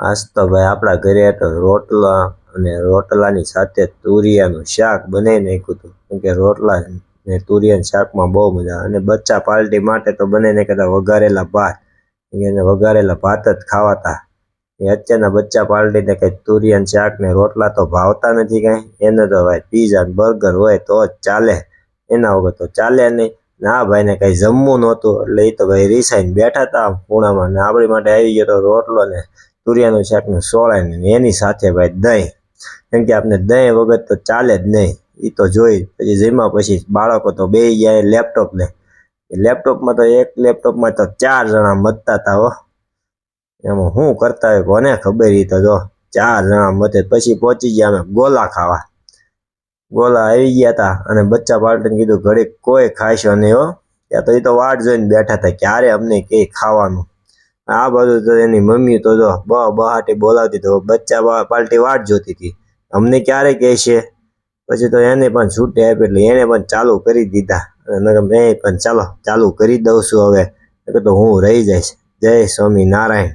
આજ તો ભાઈ આપણા ઘરે તો રોટલા અને રોટલાની સાથે તુરિયાનું શાક બનાવી નાખ્યું હતું. કેમ કે રોટલા ને તુરિયાના શાકમાં બહુ મજા અને બચ્ચા પાર્ટી માટે તો બનાવીને કહેતા વઘારેલા ભાત. એને વઘારેલા ભાત જ ખાવાતા. એ અત્યારના બચ્ચા પાર્ટીને કંઈ તુરિયાનું શાક ને રોટલા તો ભાવતા નથી કાંઈ. એને તો ભાઈ પીઝા ને બર્ગર હોય તો જ ચાલે. એના વગર તો ચાલે નહીં. ના ભાઈને કંઈ જમવું નહોતું. એટલે એ તો ભાઈ રીસાઈને બેઠા હતા ખૂણામાં ને આપણી માટે આવી ગયો તો રોટલો ને તુરિયાનું શાક ને સોળાય એની સાથે ભાઈ દહીં. કેમ કે આપણે દહીં વગર તો ચાલે જ નહીં. એ તો જોઈ પછી જેમાં પછી બાળકો તો બે ગયા લેપટોપ ને. લેપટોપમાં તો એક લેપટોપમાં તો ચાર જણા મતતા હતા હો. એમાં શું કરતા હોય કોને ખબર ઈ તો જો. ચાર જણા મતે પછી પહોંચી ગયા અમે ગોલા ખાવા. ગોલા આવી ગયા હતા અને બચ્ચા પાલટીને કીધું, ઘડીક કોઈ ખાશો નહીં હો. ત્યાં તો એ તો વાટ જોઈને બેઠા હતા ક્યારે અમને કંઈ ખાવાનું? આ બધું તો એની મમ્મી તો જો બ બહાટી બોલાવતી તો બચ્ચા પાર્ટી વાટ જોતી હતી. અમને ક્યારે કહેશે પછી તો એને પણ છૂટી આપી એટલે એને પણ ચાલુ કરી દીધા. મેં પણ ચાલો, ચાલુ કરી દઉં છું હવે. તો હું રહી જઈશ. જય સ્વામી નારાયણ